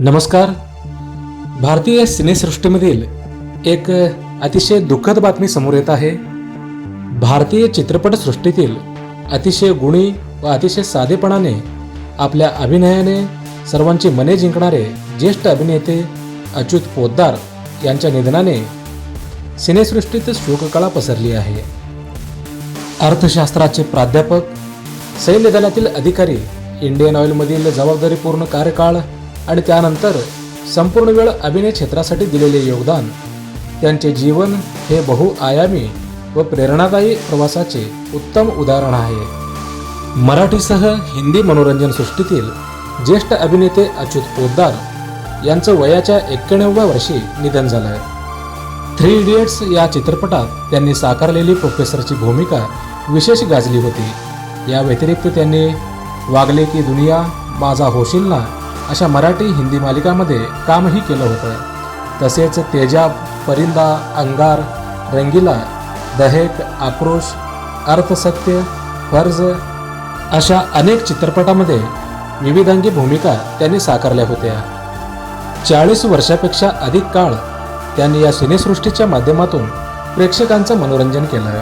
नमस्कार. भारतीय सिनेसृष्टीमधील एक अतिशय दुःखद बातमी समोर येत आहे. भारतीय चित्रपटसृष्टीतील अतिशय गुणी व अतिशय साधेपणाने आपल्या अभिनयाने सर्वांची मने जिंकणारे ज्येष्ठ अभिनेते अच्युत पोद्दार यांच्या निधनाने सिनेसृष्टीत शोककळा पसरली आहे. अर्थशास्त्राचे प्राध्यापक सैन्य दलातील अधिकारी इंडियन ऑइलमधील जबाबदारीपूर्ण कार्यकाळ आणि त्यानंतर संपूर्ण वेळ अभिनय क्षेत्रासाठी दिलेले योगदान त्यांचे जीवन हे बहुआयामी व प्रेरणादायी प्रवासाचे उत्तम उदाहरण आहे. मराठीसह हिंदी मनोरंजन सृष्टीतील ज्येष्ठ अभिनेते अच्युत पोद्दार यांचं वयाच्या एक्क्याण्णव्या वर्षी निधन झालं थ्री इडियट्स या चित्रपटात त्यांनी साकारलेली प्रोफेसरची भूमिका विशेष गाजली होती. या व्यतिरिक्त त्यांनी वागले की दुनिया माझा होशील ना अशा मराठी हिंदी मालिकांमध्ये कामही केलं होतं. तसेच तेजाब परिंदा अंगार रंगीला दहेक आक्रोश अर्थसत्य फर्ज अशा अनेक चित्रपटामध्ये विविधांगी भूमिका त्यांनी साकारल्या होत्या. चाळीस वर्षापेक्षा अधिक काळ त्यांनी या सिनेसृष्टीच्या माध्यमातून प्रेक्षकांचं मनोरंजन केलं.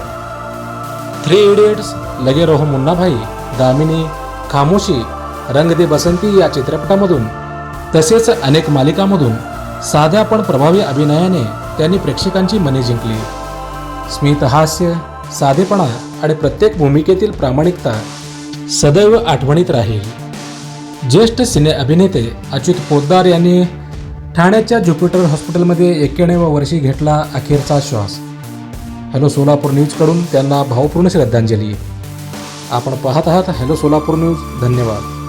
थ्री इडियट्स लगे रोहो मुन्नाभाई दामिनी खामोशी रंग दे बसंती या चित्रपटामधून. तसेच अनेक मालिकांमधून साध्या पण प्रभावी अभिनयाने त्यांनी प्रेक्षकांची मने जिंकली. स्मित हास्य साधेपणा आणि प्रत्येक भूमिकेतील प्रामाणिकता सदैव आठवणीत राहील. ज्येष्ठ सिने अभिनेते अच्युत पोद्दार यांनी ठाण्याच्या ज्युपिटर हॉस्पिटलमध्ये एक्क्याण्णव वर्षी घेतला अखेरचा श्वास. हॅलो सोलापूर न्यूजकडून त्यांना भावपूर्ण श्रद्धांजली. आपण पाहत आहात हॅलो सोलापूर न्यूज. धन्यवाद.